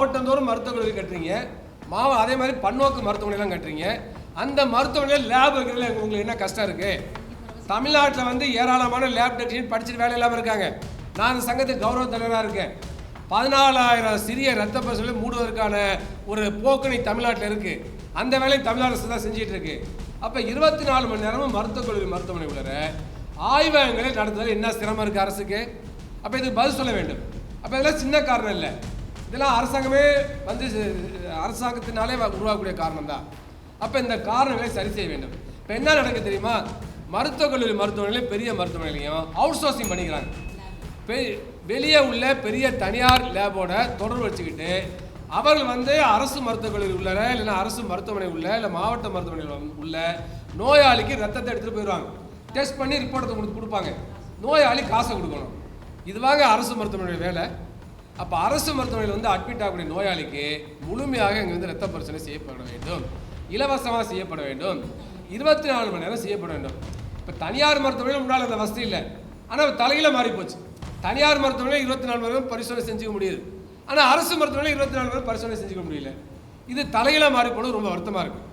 மாவட்டந்தோறும் மருத்துவக் கல்லூரி கட்டுறீங்க. மாவ அதே மாதிரி பன்னோக்கு மருத்துவமனைலாம் கட்டுறீங்க. அந்த மருத்துவமனையில் லேப் இருக்கிறதுல உங்களுக்கு என்ன கஷ்டம் இருக்குது தமிழ்நாட்டில் வந்து ஏராளமான லேப் டெக்னீஷியன் படிச்சுட்டு வேலை இல்லாமல் இருக்காங்க. நான் அந்த சங்கத்துக்கு கௌரவ தலைவராக இருக்கேன். பதினாலாயிரம் சிறிய ரத்த பரிசோதனை மூடுவதற்கான ஒரு போக்கு தமிழ்நாட்டில் இருக்குது அந்த வேலையை தமிழ்நாடு அரசு தான் செஞ்சிட்டு இருக்கு. அப்போ இருபத்தி நாலு மணி நேரமும் மருத்துவக் கல்லூரி மருத்துவமனை உள்ளர ஆய்வகங்களை நடத்துவதில் என்ன சிரமம் இருக்குது அரசுக்கு? அப்போ இதுக்கு பதில் சொல்ல வேண்டும். அப்போ இதெல்லாம் சின்ன காரணம் இல்லை. இதெல்லாம் அரசாங்கமே வந்து அரசாங்கத்தினாலே உருவாகக்கூடிய காரணம் தான் அப்போ இந்த காரணங்களை சரி செய்ய வேண்டும். இப்போ என்ன நடக்குது தெரியுமா? மருத்துவக் கல்லூரி மருத்துவமனையிலும் பெரிய மருத்துவமனையிலையும் அவுட் சோர்சிங் பண்ணிக்கிறாங்க. பெ- வெளியே உள்ள பெரிய தனியார் லேபோட தொடர்பு வச்சுக்கிட்டு அவர்கள் வந்து அரசு மருத்துவக் கல்லூரி உள்ள இல்லைன்னா அரசு மருத்துவமனை உள்ள இல்லை மாவட்ட மருத்துவமனையில் உள்ள நோயாளிக்கு ரத்தத்தை எடுத்துகிட்டு போயிடுவாங்க. டெஸ்ட் பண்ணி ரிப்போர்ட்டை கொடுத்து கொடுப்பாங்க. நோயாளி காசை கொடுக்கணும். இதுவாங்க அரசு மருத்துவமனையோட வேலை. அப்போ அரசு மருத்துவமனையில் வந்து அட்மிட் ஆகக்கூடிய நோயாளிக்கு முழுமையாக இங்கே வந்து ரத்த பரிசோதனை செய்யப்பட வேண்டும். இலவசமாக செய்யப்பட வேண்டும். இருபத்தி நாலு மணி நேரம் செய்யப்பட வேண்டும். இப்போ தனியார் மருத்துவமனையில் முன்னால் அந்த வசதி இல்லை. ஆனால் தலையில் மாறி போச்சு. தனியார் மருத்துவமனையில் இருபத்தி நாலு மணி நேரம் பரிசோதனை செஞ்சுக்க முடியுது. ஆனால் அரசு மருத்துவமனையில் இருபத்தி நாலு மணி நேரம் பரிசோதனை செஞ்சுக்க முடியல. இது தலையில் மாறி போனது ரொம்ப வருத்தமாக இருக்குது